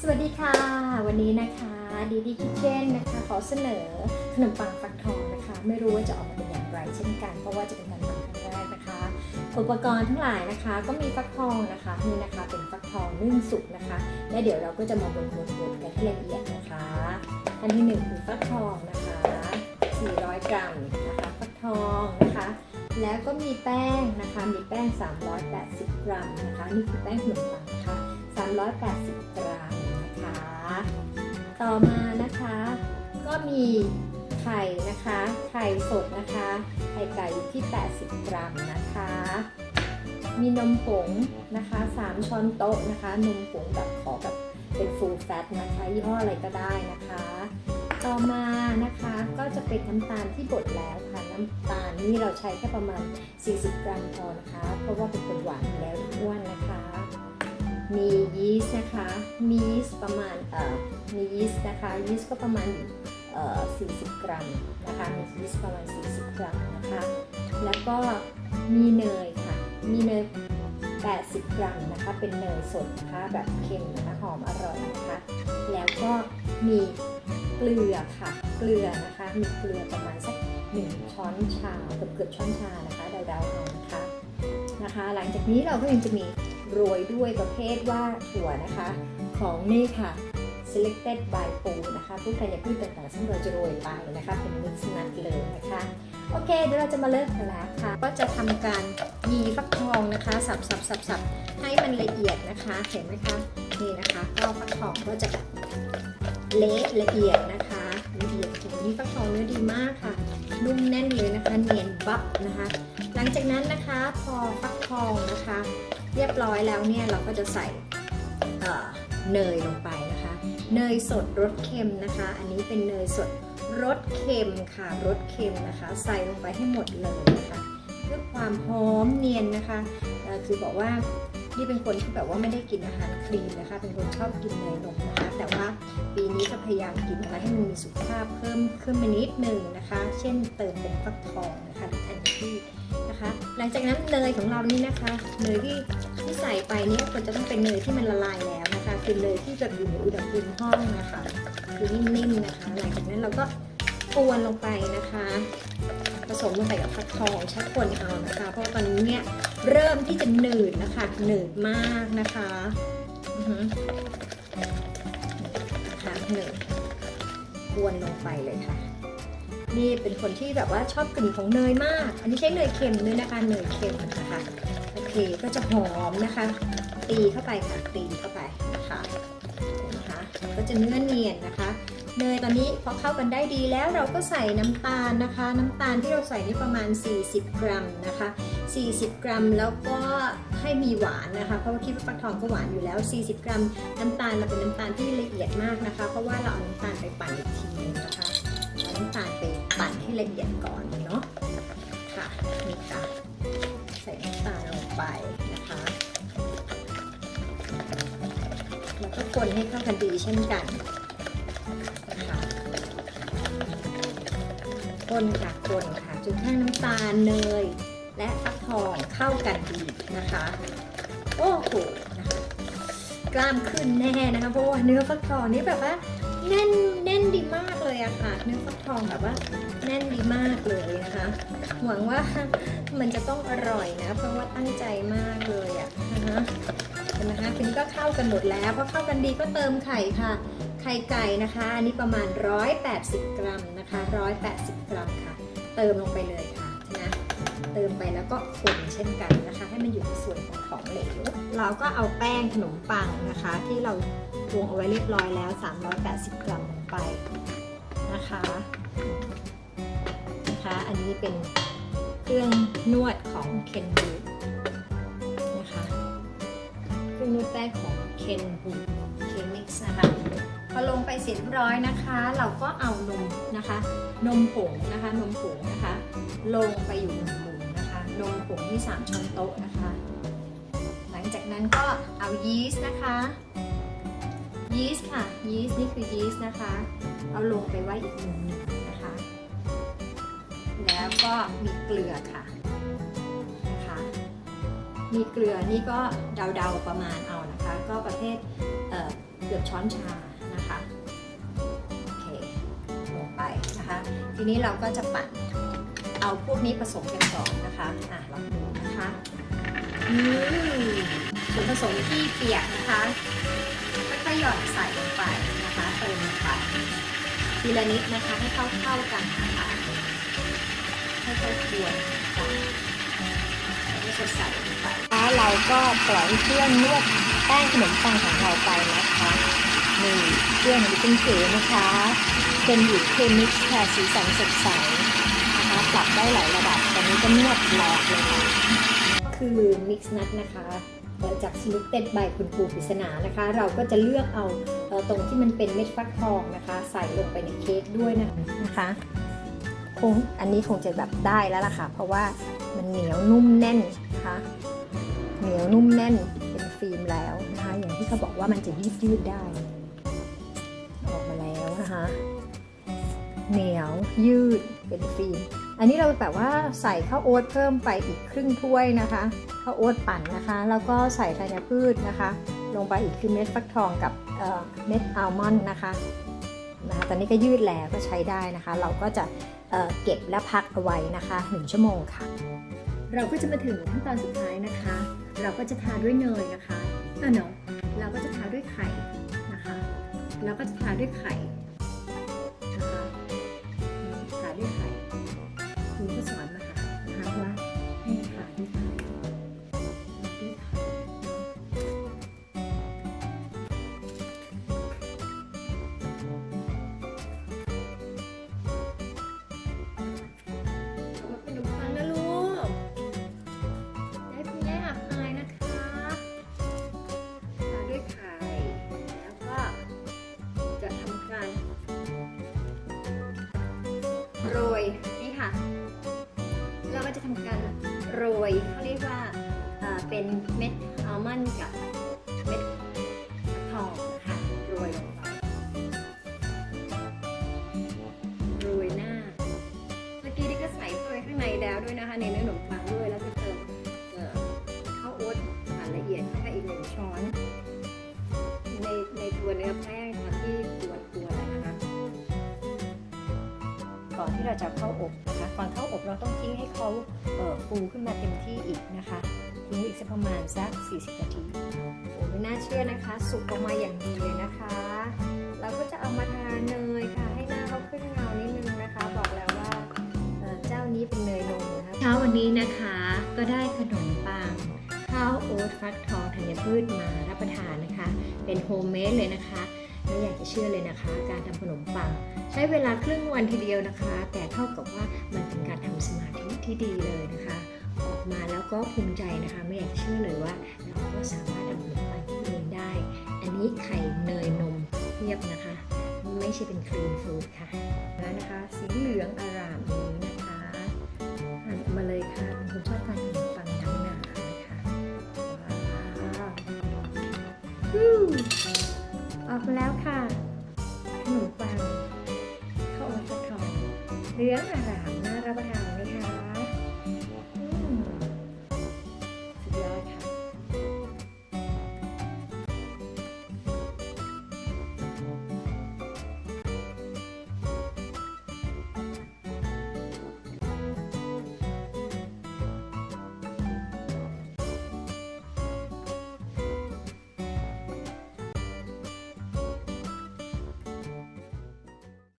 สวัสดีค่ะ วันนี้นะคะดีดีคิทเช่นนะคะ ขอเสนอขนมปังฟักทองนะคะ ไม่รู้ว่าจะออกมาเป็นอย่างไร เช่นกัน เพราะว่าจะเป็นการทำครั้งแรกนะคะ อุปกรณ์ทั้งหลายนะคะ ก็มีฟักทองนะคะนี่นะคะเป็นฟักทองนึ่งสุกนะคะ และเดี๋ยวเราก็จะมาบดบดๆๆกันให้ละเอียดนะคะอันที่หนึ่งคือฟักทองนะคะ 400 กรัมนะคะฟักทองนะคะ แล้วก็มีแป้งนะคะมีแป้ง 380 กรัมนะคะนี่คือแป้งขนมปังนะคะ380 กรัม ต่อมานะคะ ก็มีไข่นะคะ ไข่สดนะคะ ไข่ไก่อยู่ที่ 80 กรัมนะคะ มีนมผงนะคะ 3 ช้อนโต๊ะนะคะ นมผงแบบขอแบบเป็น full fat นะคะยี่ห้ออะไรก็ได้นะคะ ต่อมานะคะก็จะเป็นน้ำตาลที่บดแล้วค่ะ น้ำตาลนี่เราใช้แค่ประมาณ 40 กรัมพอนะคะ เพราะว่าเป็นคนหวานแล้วอ้วนนะคะ มียีสต์นะคะ มียีสต์ประมาณเอ่อมียีสต์นะคะยีสต์ก็ประมาณเอ่อ40 กรัมนะคะมียีสต์ประมาณ 40 กรัมนะคะ แล้วก็มีเนยค่ะ มีเนย 80 กรัมนะคะ เป็นเนยสดนะคะแบบเค็มนะคะหอมอร่อยนะคะ แล้วก็มีเกลือค่ะ เกลือนะคะ มีเกลือประมาณสักหนึ่งช้อนชาเกือบเกือบช้อนชานะคะเดาๆเอานะคะนะคะ หลังจากนี้เราก็ยังจะมี โรยด้วยประเภทว่าถั่วนะคะ ของนี่ค่ะ selected by ปูนะคะผู้ธัญพืชต่างๆซึ่งเราจะโรยไปนะคะ เป็น mix nut เลยนะคะ โอเค เดี๋ยวเราจะมาเริ่มกันแล้วค่ะ ก็จะทำการยีฟักทองนะคะ สับสับสับสับให้มันละเอียดนะคะ เห็นไหมคะ นี่นะคะก็ฟักทองก็จะเละละเอียดนะคะละเอียดโอ้โหนี่ฟักทองเนื้อดีมากค่ะ นุ่มแน่นเลยนะคะ เนียนบับนะคะ หลังจากนั้นนะคะ พอฟักทองนะคะ เรียบร้อยแล้วเนี่ยเราก็จะใส่เนยลงไปนะคะ เนยสดรสเค็มนะคะ อันนี้เป็นเนยสดรสเค็มค่ะรสเค็มนะคะ ใส่ลงไปให้หมดเลยนะคะเพื่อความหอมเนียนนะคะคือบอกว่านี่เป็นคนที่แบบว่าไม่ได้กินอาหารคลีนนะคะ เป็นคนชอบกินเนยนมนะคะ แต่ว่า ปีนี้ก็พยายามกินอะไรให้มันมีสุขภาพเพิ่มขึ้นมานิดหนึ่งนะคะ เช่นเติมเป็นฟักทองนะคะแทนที่นะคะ หลังจากนั้นเนยของเรานี่นะคะเนยที่ที่ใส่ไปนี่ควรจะต้องเป็นเนยที่มันละลายแล้วนะคะคือเนยที่แบบอยู่ในอุณหภูมิห้องนะคะคือนิ่มๆนะคะ หลังจากนั้นเราก็กวนลงไปนะคะ ผสมลงไปกับฟักทองชักคนเอานะคะ เพราะตอนนี้เนี่ยเริ่มที่จะหนืดนะคะหนืดมากนะคะ หนืดกวนลงไปเลยค่ะ นี่เป็นคนที่แบบว่าชอบกลิ่นของเนยมาก อันนี้ใช้เนยเค็มด้วยนะคะเนยเค็มนะคะโอเคก็จะหอมนะคะ ตีเข้าไปค่ะตีเข้าไปนะคะนไหมคะก็จะเนื้อเนียนนะคะเนยตอนนี้พอเข้ากันได้ดีแล้วเราก็ใส่น้ำตาลนะคะ น้ำตาลที่เราใส่นี่ประมาณ 40 กรัมนะคะ 40 กรัม แล้วก็ให้มีหวานนะคะ เพราะว่าคิดว่าฟักทองก็หวานอยู่แล้ว 40 กรัม น้ำตาลเราเป็นน้ำตาลที่ละเอียดมากนะคะ เพราะว่าเราเอาน้ำตาลไปปั่นอีกทีนึงนะคะเอาน้ำตาลไปปั่นให้ละเอียดก่อนเนาะค่ะนี่ค่ะใส่น้ำตาลลงไปนะคะแล้วก็คนให้เข้ากันดีเช่นกันนะคะคนค่ะคนค่ะจนกระทั่งน้ำตาลเนย และฟักทองเข้ากันดีนะคะ โอ้โหนะคะกล้ามขึ้นแน่นะคะเพราะว่าเนื้อฟักทองนี่แบบว่าแน่นแน่นดีมากเลยอะค่ะ เนื้อฟักทองแบบว่าแน่นดีมากเลยนะคะ หวังว่ามันจะต้องอร่อยนะ เพราะว่าตั้งใจมากเลยอะนะคะเห็นไหมคะทีนี้ก็เข้ากันหมดแล้วพอเข้ากันดีก็เติมไข่ค่ะ ไข่ไก่นะคะ อันนี้ประมาณ 180 กรัมนะคะ 180 กรัมค่ะ เติมลงไปเลยค่ะนะ เติมไปแล้วก็คนเช่นกันนะคะ ให้มันอยู่ในส่วนของของเหลว เราก็เอาแป้งขนมปังนะคะ ที่เราตวงเอาไว้เรียบร้อยแล้ว 380 กรัมลงไปนะคะนะคะ อันนี้เป็นเครื่องนวดของเคนบูนะคะเครื่องนวดแป้งของเคนบูเคมิกซ์นะคะพอลงไปเสร็จเรียบร้อยนะคะ เราก็เอานมนะคะ นมผงนะคะ นมผงนะคะ ลงไปอยู่ นๆนะคะนมผงที่ 3 ช้อนโต๊ะนะคะ หลังจากนั้นก็เอายีสต์นะคะ ยีสต์ค่ะ ยีสต์นี่คือยีสต์นะคะ เอาลงไปไว้อีกหนึ่งนะคะ แล้วก็มีเกลือค่ะนะคะมีเกลือนี่ก็เดาๆประมาณเอานะคะ ก็ประเภทเเกือบช้อนชานะคะ โอเค ลงไปนะคะ ทีนี้เราก็จะปั่น เอาพวกนี้ผสมกันก่อนนะคะอะลองดูนะคะส่วนผสมที่เปียกนะคะค่อยๆหย่อนใส่ลงไปนะคะเติมลงไปทีละนิดนะคะให้เข้าๆกันนะคะค่อยๆกวนกันแล้วก็จะใส่ลงไปแล้วเราก็ปล่อยเครื่องนวดแป้งขนมปังของเราไปนะคะนี่เครื่องนี้เป็นเก๋นะคะเป็นอยู่เคมิกค่ะสีสันสดใส ปรับได้หลายระดับตอนนี้ก็นวดแหลกเลยค่ะคือมิกซ์นัทนะคะเอ่อจากสลุปเต็ดใบคุณปูปริศนานะคะ เราก็จะเลือกเอาตรงที่มันเป็นเม็ดฟักทองนะคะ ใส่ลงไปในเค้กด้วยนะนะคะคงอันนี้คงจะแบบได้แล้วล่ะค่ะ เพราะว่ามันเหนียวนุ่มแน่นนะคะเหนียวนุ่มแน่นเป็นฟิล์มแล้วนะคะ อย่างที่เขาบอกว่ามันจะยืดยืดได้ ออกมาแล้วนะคะ เหนียวยืดเป็นฟิล์ม อันนี้เราแบบว่าใส่ข้าวโอ๊ตเพิ่มไปอีกครึ่งถ้วยนะคะข้าวโอ๊ตปั่นนะคะ แล้วก็ใส่ธัญพืชนะคะ ลงไปอีกคือเม็ดฟักทองกับเเม็ดอัลมอนด์นะคะนะคะตอนนี้ก็ยืดแล้วก็ใช้ได้นะคะ เราก็จะเเก็บและพักเอาไว้นะคะ 1 ชั่วโมงค่ะ เราก็จะมาถึงขั้นตอนสุดท้ายนะคะ เราก็จะทาด้วยเนยนะคะเออเนาะเราก็จะทาด้วยไข่นะคะ เราก็จะทาด้วยไข่ เป็นเม็ดอัลมอนด์กับเม็ดทองนะคะโรยลงไปโรยหน้า เมื่อกี้นี่ก็ใส่เข้าไปข้างในแล้วด้วยนะคะ ในเนื้อขนมปังด้วยแล้วก็เติมข้าวโอ๊ตหั่นละเอียดเข้าไปอีกหนึ่งช้อน ในในตัวเนื้อแป้งตอนที่กวนกวนะคะก่อนที่เราจะเข้าอบ ฟูขึ้นมาเต็มที่อีกนะคะทิ้งอีกสักประมาณสัก 40 นาทีโอ้ไม่น่าเชื่อนะคะ สุกออกมาอย่างดีเลยนะคะ เราก็จะเอามาทาเนยค่ะ ให้หน้าเขาขึ้นเงานิดนึงนะคะ บอกแล้วว่าเเจ้านี้เป็นเนยนมนะคะเช้าวันนี้นะคะก็ได้ขนมปังข้าวโอ๊ตฟักทองธัญพืชมารับประทานนะคะ เป็นโฮมเมดเลยนะคะ ไม่อยากจะเชื่อเลยนะคะ การทำขนมปัง ใช้เวลาครึ่งวันทีเดียวนะคะ แต่เท่ากับว่ามันเป็นการทำสมาธิที่ดีเลยนะคะ ออกมาแล้วก็ภูมิใจนะคะ ไม่อยากจะเชื่อเลยว่าเราก็สามารถทำขนมปังที่เองได้ อันนี้ไข่เนยนมเทียบนะคะ ไม่ใช่เป็นครีมฟรุตค่ะแล้วนะคะสีเหลืองอร่ามนี้นะคะหั่นมาเลยค่ะคุณชอบทาน ออกมาแล้วค่ะขนมปังข้าวโอ๊ตฟักทองเหลืองอร่าม